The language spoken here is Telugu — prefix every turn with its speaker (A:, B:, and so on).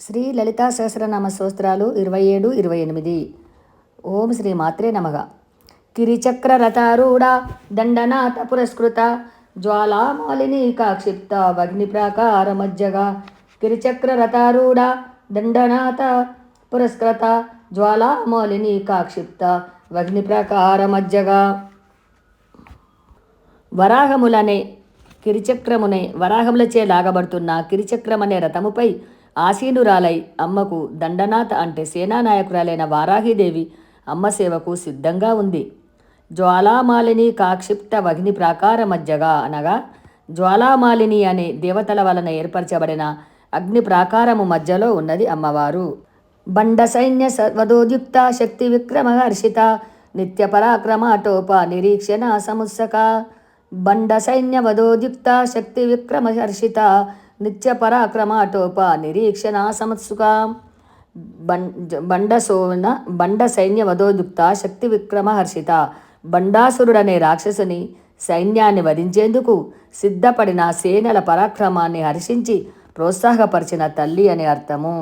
A: శ్రీ లలితా సహస్రనామ స్తోత్రాలు ఇరవై ఏడు ఇరవై ఎనిమిది. ఓం శ్రీ మాత్రే నమగ కిరిచక్ర రథారూఢ దండనాథ పురస్కృత జ్వాలామాలిని కాక్షిప్త వగ్ని ప్రాకార మజ్జగా. కిరిచక్ర రథారూఢ దండనాథ పురస్కృత జ్వాలామాలిని కాక్షిప్త వగ్ని ప్రాకార మజ్జగా. వరాహములనే కిరిచక్రమునే వరాహములచే లాగబడుతున్న కిరిచక్రమనే రథముపై ఆసీనురాలై అమ్మకు దండనాథ అంటే సేనానాయకురాలైన వారాహిదేవి అమ్మ సేవకు సిద్ధంగా ఉంది. జ్వాలామాలిని కాక్షిప్త వగ్ని ప్రాకార మధ్యగా అనగా జ్వాలామాలిని అనే దేవతల వలన ఏర్పరచబడిన అగ్ని ప్రాకారము మధ్యలో ఉన్నది అమ్మవారు. బండ సైన్య సర్వదోద్యుక్త శక్తి విక్రమ హర్షిత నిత్య పరాక్రమ టోప నిరీక్షణ సముత్సక. బండ సైన్య వదోద్యుక్త శక్తి విక్రమహర్షిత నిత్య పరాక్రమాటోప నిరీక్షణ సమత్సుక బండ సోన బండ సైన్య వదోద్యుక్త శక్తి విక్రమహర్షిత బండాసురుడనే రాక్షసుని సైన్యాన్ని వధించేందుకు సిద్ధపడిన సేనల పరాక్రమాన్ని హర్షించి ప్రోత్సాహపరిచిన తల్లి అని అర్థము